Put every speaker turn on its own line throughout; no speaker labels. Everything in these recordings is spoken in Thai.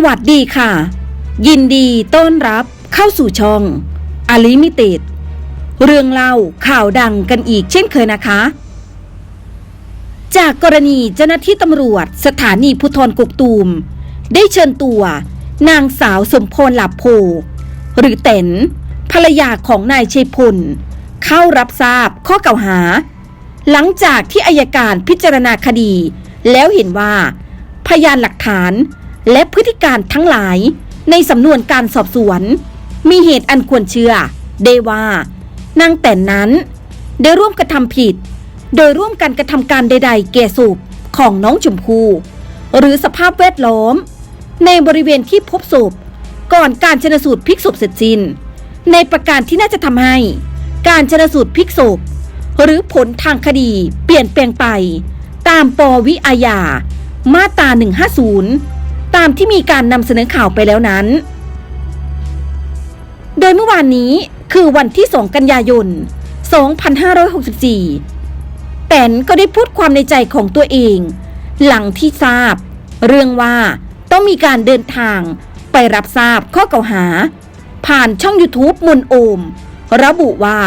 สวัสดีค่ะ ยินดีต้อนรับเข้าสู่ช่องอลิมิเต็ดเรื่องเล่าข่าวดังกันอีกเช่นเคยนะคะ จากกรณีเจ้าหน้าที่ตำรวจสถานีภูธรกกตูม ได้เชิญตัวนางสาวสมพรหลับโพ หรือเต๋นภรรยาของนายชัยพล เข้ารับทราบข้อกล่าวหา หลังจากที่อายการพิจารณาคดี แล้วเห็นว่า พยานหลักฐาน และพฤติการทั้งหลาย ในสำนวนการสอบสวน มีเหตุอันควรเชื่อ ได้ว่านางแต่นนั้น ได้ร่วมกระทำผิด โดยร่วมกันกระทำการใดๆแก่ศพของน้องชมพู่หรือสภาพแวดล้อม ในบริเวณที่พบศพก่อนการชนสูตรพลิกศพเสร็จสิ้น ในประการที่น่าจะทำให้ การชนสูตรพลิกศพหรือผลทางคดีเปลี่ยนแปลงไป ตามปวิอาญามาตรา150 ตามที่มีการนำเสนอข่าวไปแล้วนั้น โดยเมื่อวานนี้คือวันที่ 2 กันยายน 2564 แตนก็ได้พูดความในใจของตัวเอง หลังที่ทราบ เรื่องว่าต้องมีการเดินทางไปรับทราบข้อกล่าวหา ผ่านช่อง YouTube มนโอม ระบุว่า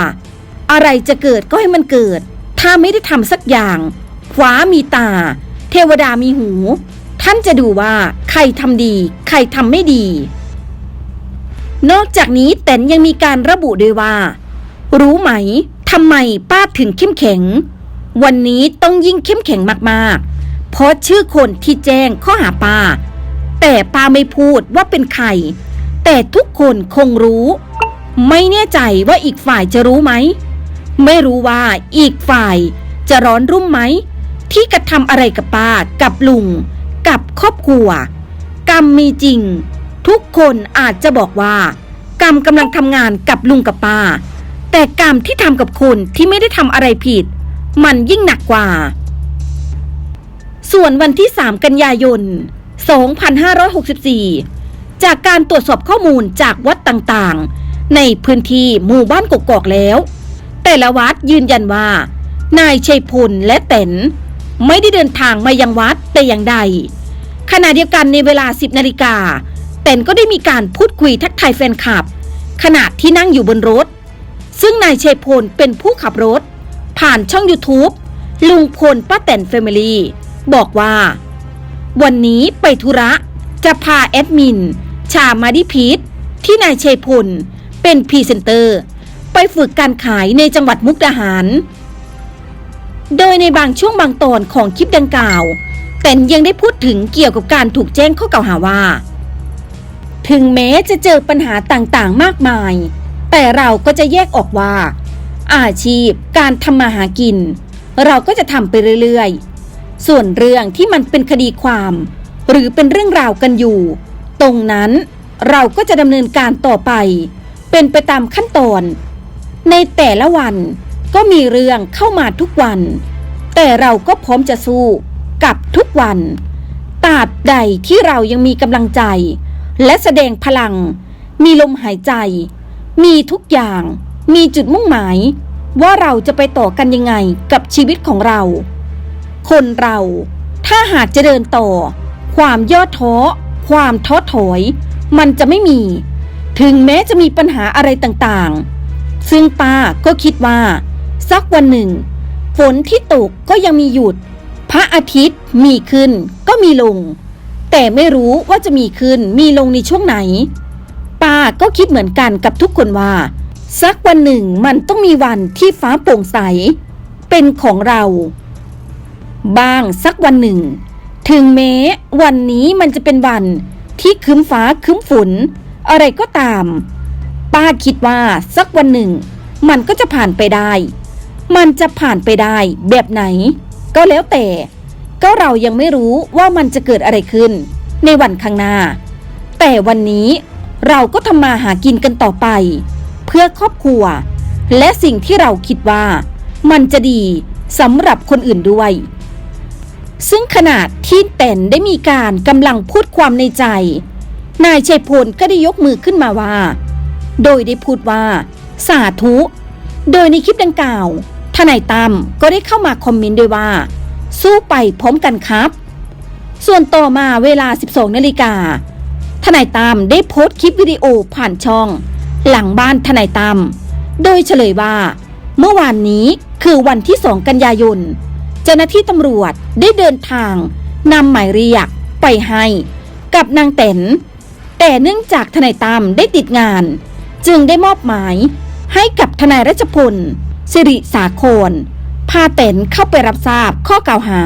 อะไรจะเกิดก็ให้มันเกิด ถ้าไม่ได้ทำสักอย่างฟ้ามีตา เทวดามีหู ท่านจะดูว่าใครทำดี ใครทำไม่ดี นอกจากนี้แตนยังมีการระบุด้วยว่า รู้ไหมทำไมป้าถึงเข้มแข็ง วันนี้ต้องยิ่งเข้มแข็งมากๆ เพราะชื่อคนที่แจ้งข้อหาป้า แต่ป้าไม่พูดว่าเป็นใคร แต่ทุกคนคงรู้ ไม่แน่ใจว่าอีกฝ่ายจะรู้ไหม ไม่รู้ว่าอีกฝ่ายจะร้อนรุ่มไหม ที่กระทำอะไรกับป้ากับลุง กับครอบครัว กรรมมีจริง ทุกคนอาจจะบอกว่า กรรมกำลังทำงานกับลุงกับป้า แต่กรรมที่ทำกับคนที่ไม่ได้ทำอะไรผิด มันยิ่งหนักกว่า ส่วนวันที่ 3 กันยายน 2564 จากการตรวจสอบข้อมูลจากวัดต่างๆ ในพื้นที่หมู่บ้านกกอกแล้ว แต่ละวัดยืนยันว่า นายชัยพลและเต๋นไม่ได้เดินทางมายังวัดแต่อย่างใด ขณะเดียวกันในเวลา 10นาฬิกาเต็นก็ได้มีการพูดคุยทักทายแฟนคลับ ขณะที่นั่งอยู่บนรถ ซึ่งนายชัยพลเป็นผู้ขับรถ ผ่านช่อง YouTube ลุงพลป้าแตนแฟมิลี่บอกว่า วันนี้ไปธุระ จะพาแอดมิน ชามาดิพีทที่นายชัยพล เป็นพรีเซนเตอร์ ไปฝึกการขายในจังหวัดมุกดาหาร โดยในบางช่วงบางตอนของคลิปดังกล่าว แต่ยังได้พูดถึงเกี่ยวกับการถูกแจ้งข้อกล่าวหาว่า ถึงแม้จะเจอปัญหาต่างๆ มากมาย แต่เราก็จะแยกออกว่า อาชีพการทำมาหากิน เราก็จะทำไปเรื่อยๆ ส่วนเรื่องที่มันเป็นคดีความ หรือเป็นเรื่องราวกันอยู่ ตรงนั้นเราก็จะดำเนินการต่อไป เป็นไปตามขั้นตอน ในแต่ละวันก็มีเรื่องเข้ามาทุกวัน แต่เราก็พร้อมจะสู้ กับทุกวันตราบใดที่เรายังมีกำลังใจ และแสดงพลัง มีลมหายใจ มีทุกอย่าง มีจุดมุ่งหมาย ว่าเราจะไปต่อกันยังไงกับชีวิตของเรา คนเราถ้าหากจะเดินต่อ ความย่อท้อ ความท้อถอย มันจะไม่มี ถึงแม้จะมีปัญหาอะไรต่างๆ ซึ่งป้าก็คิดว่า สักวันหนึ่ง ฝนที่ตกก็ยังมีหยุด พระอาทิตย์มีขึ้นก็มีลง แต่ไม่รู้ว่าจะมีขึ้นมีลงในช่วงไหน ป้าก็คิดเหมือนกันกับทุกคนว่า สักวันหนึ่งมันต้องมีวันที่ฟ้าโปร่งใส เป็นของเรา บ้างสักวันหนึ่ง ถึงแม้วันนี้มันจะเป็นวันที่คืมฟ้าคืมฝน อะไรก็ตาม ป้าคิดว่าสักวันหนึ่ง มันก็จะผ่านไปได้ มันจะผ่านไปได้แบบไหน ก็แล้วแต่ ก็เรายังไม่รู้ว่ามันจะเกิดอะไรขึ้น ในวันข้างหน้า แต่วันนี้เราก็ทำมาหากินกันต่อไป เพื่อครอบครัว และสิ่งที่เราคิดว่ามันจะดีสำหรับคนอื่นด้วย ซึ่งขนาดที่แตนได้มีการกำลังพูดความในใจ นายชัยพลก็ได้ยกมือขึ้นมาว่า โดยได้พูดว่า สาธุ โดยในคลิปดังกล่าว นายตั้มก็ได้เข้ามาคอมเมนต์ด้วยว่า สู้ไปพร้อมกันครับ ส่วนต่อมาเวลา 12นาฬิกาทนายตามได้โพสต์คลิปวิดีโอผ่านช่อง หลังบ้านทนายตามโดยเฉลยว่า เมื่อวานนี้คือวันที่2กันยายนเจ้าหน้าที่ตำรวจได้เดินทางนำหมายเรียกไปให้กับนางเต๋นแต่เนื่องจากทนายตามได้ติดงาน จึงได้มอบหมายให้กับทนายรัชพล สิริสาครพาเต๋นเข้าไปรับทราบข้อกล่าวหา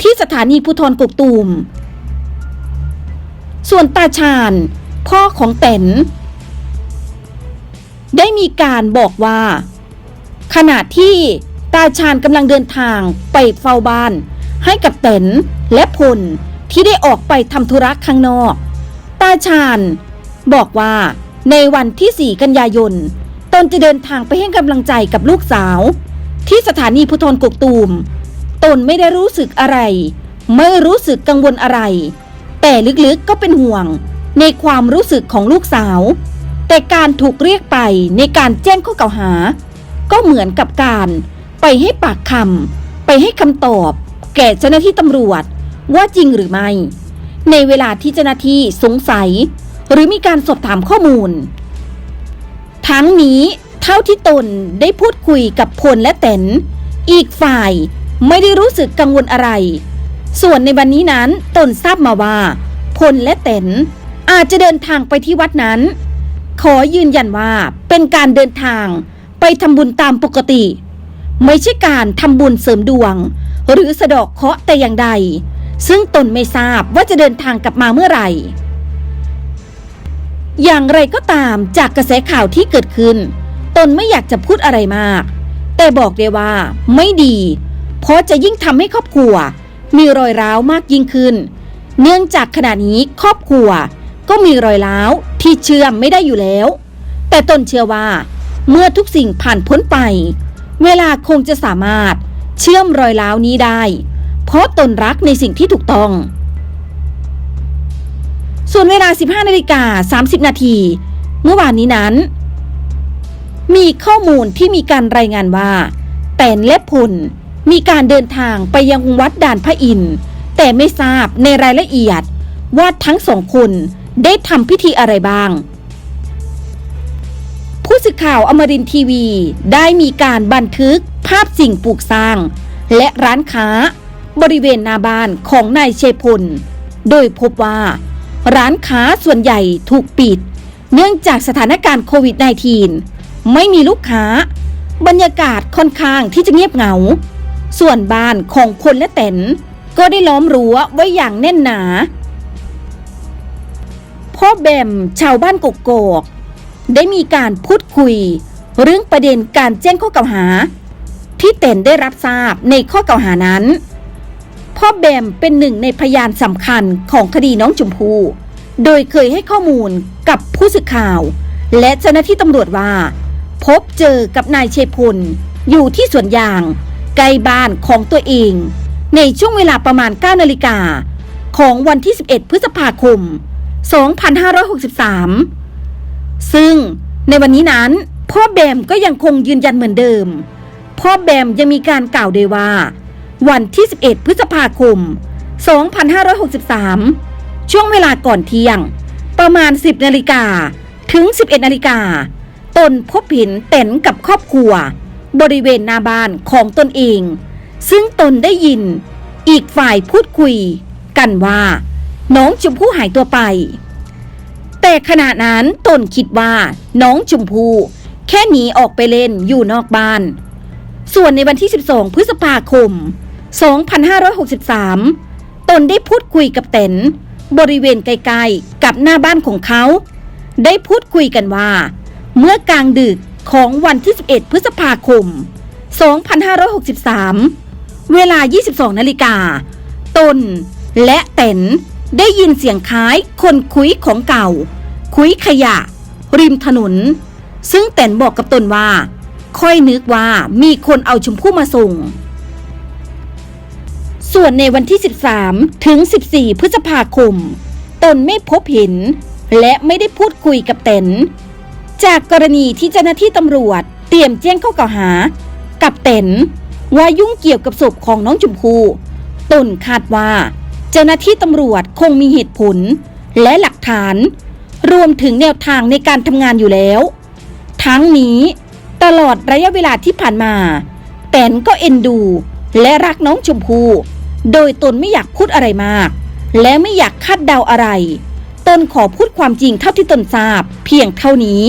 ที่สถานีภูธรกุกตูม ส่วนตาชาญ พ่อของเต๋นได้มีการบอกว่า ขณะที่ตาชาญกำลังเดินทางไปเฝ้าบ้าน ให้กับเต๋นและพลที่ได้ออกไปทำธุระข้างนอก ตาชาญบอกว่าในวันที่ 4 กันยายน ตนจะเดินทางไปให้กำลังใจกับลูกสาว ที่สถานีพุทธรกกตูม ตนไม่ได้รู้สึกอะไร ไม่รู้สึกกังวลอะไร แต่ลึกๆก็เป็นห่วงในความรู้สึกของลูกสาว แต่การถูกเรียกไปในการแจ้งข้อกล่าวหา ก็เหมือนกับการไปให้ปากคำไปให้คำตอบ แก่เจ้าหน้าที่ตำรวจว่าจริงหรือไม่ ในเวลาที่เจ้าหน้าที่สงสัย หรือมีการสอบถามข้อมูล ทั้งนี้เท่าที่ตนได้พูดคุยกับพลและเต๋นอีกฝ่ายไม่ได้รู้สึกกังวลอะไร ส่วนในวันนี้นั้นตนทราบมาว่า พลและเต๋นอาจจะเดินทางไปที่วัดนั้น ขอยืนยันว่าเป็นการเดินทางไปทำบุญตามปกติ ไม่ใช่การทำบุญเสริมดวง หรือสะดอกเคราะห์แต่อย่างใด ซึ่งตนไม่ทราบว่าจะเดินทางกลับมาเมื่อไหร่ อย่างไรก็ตามจากกระแสข่าวที่เกิดขึ้น ตนไม่อยากจะพูดอะไรมาก แต่บอกเลยว่าไม่ดี เพราะจะยิ่งทำให้ครอบครัว มีรอยร้าวมากยิ่งขึ้น เนื่องจากขณะนี้ครอบครัว ก็มีรอยร้าวที่เชื่อมไม่ได้อยู่แล้ว แต่ตนเชื่อว่า เมื่อทุกสิ่งผ่านพ้นไป เวลาคงจะสามารถเชื่อมรอยร้าวนี้ได้ เพราะตนรักในสิ่งที่ถูกต้อง ส่วนเวลา 15นาฬิกา30 นาทีเมื่อวานนี้นั้น มีข้อมูลที่มีการรายงานว่า แตนและพลมีการเดินทางไปยังวัดด่านพระอินทร์แต่ไม่ทราบในรายละเอียดว่าทั้งสองคนได้ทำพิธีอะไรบ้าง ผู้สื่อข่าวอมรินทีวีได้มีการบันทึกภาพสิ่งปลูกสร้าง และร้านค้า บริเวณหน้าบ้านของนายเชพล โดยพบว่า ร้านค้าส่วนใหญ่ถูกปิด เนื่องจากสถานการณ์โควิด -19 ไม่มีลูกค้า บรรยากาศค่อนข้างที่จะเงียบเหงา ส่วนบ้านของพลและเต๋นก็ได้ล้อมรั้วไว้อย่างแน่นหนา พ่อแบมชาวบ้านกกอกได้มีการพูดคุย เรื่องประเด็นการแจ้งข้อกล่าวหา ที่เต่นได้รับทราบในข้อกล่าวหานั้น พ่อแบมเป็นหนึ่งในพยานสำคัญของคดีน้องชมพู่โดยเคยให้ข้อมูลกับผู้สื่อข่าว และเจ้าหน้าที่ตำรวจว่า พบเจอกับนายเชพลอยู่ที่สวนยางใกล้บ้านของตัวเอง ในช่วงเวลาประมาณ 9 นาฬิกา ของวันที่ 11 พฤษภาคม 2563 ซึ่งในวันนี้นั้น พ่อแบมก็ยังคงยืนยันเหมือนเดิม พ่อแบมยังมีการกล่าวด้วยว่า วันที่ 11 พฤษภาคม 2563 ช่วงเวลาก่อนเที่ยง ประมาณ 10 นาฬิกาถึง 11 นาฬิกา ตนพบเห็นเต็นกับครอบครัว บริเวณหน้าบ้านของตนเอง ซึ่งตนได้ยิน อีกฝ่ายพูดคุย กันว่า น้องชมพู่หายตัวไป แต่ขณะนั้นตนคิดว่าน้องชมพู่แค่หนีออกไปเล่นอยู่นอกบ้าน ส่วนในวันที่ 12 พฤษภาคม 2563 ตนได้พูดคุยกับเต็นบริเวณใกลๆกับหน้าบ้านของเขา ได้พูดคุยกันว่า เมื่อกลางดึกของวันที่ 11 พฤษภาคม 2563 เวลา 22 นาฬิกา ตนและเต็นได้ยินเสียงคล้ายคนคุยของเก่า คุยขยะ ริมถนน ซึ่งเต็นบอกกับตนว่า ค่อยนึกว่ามีคนเอาชมพู่มาส่ง ส่วนในวันที่ 13 ถึง 14 พฤษภาคม ตนไม่พบเห็น และไม่ได้พูดคุยกับเต็นจากกรณีที่เจ้าหน้าที่ตำรวจ เตรียมแจ้งข้อกล่าวหา กับเต็นว่ายุ่งเกี่ยวกับศพของน้องชมพู่ตนคาดว่า เจ้าหน้าที่ตำรวจคงมีเหตุผล และหลักฐาน รวมถึงแนวทางในการทำงานอยู่แล้ว ทั้งนี้ตลอดระยะเวลาที่ผ่านมา แตนก็เอ็นดู และรักน้องชมพู่ โดยตนไม่อยากพูดอะไรมาก และไม่อยากคาดเดาอะไร ตนขอพูดความจริงเท่าที่ตนทราบ เพียงเท่านี้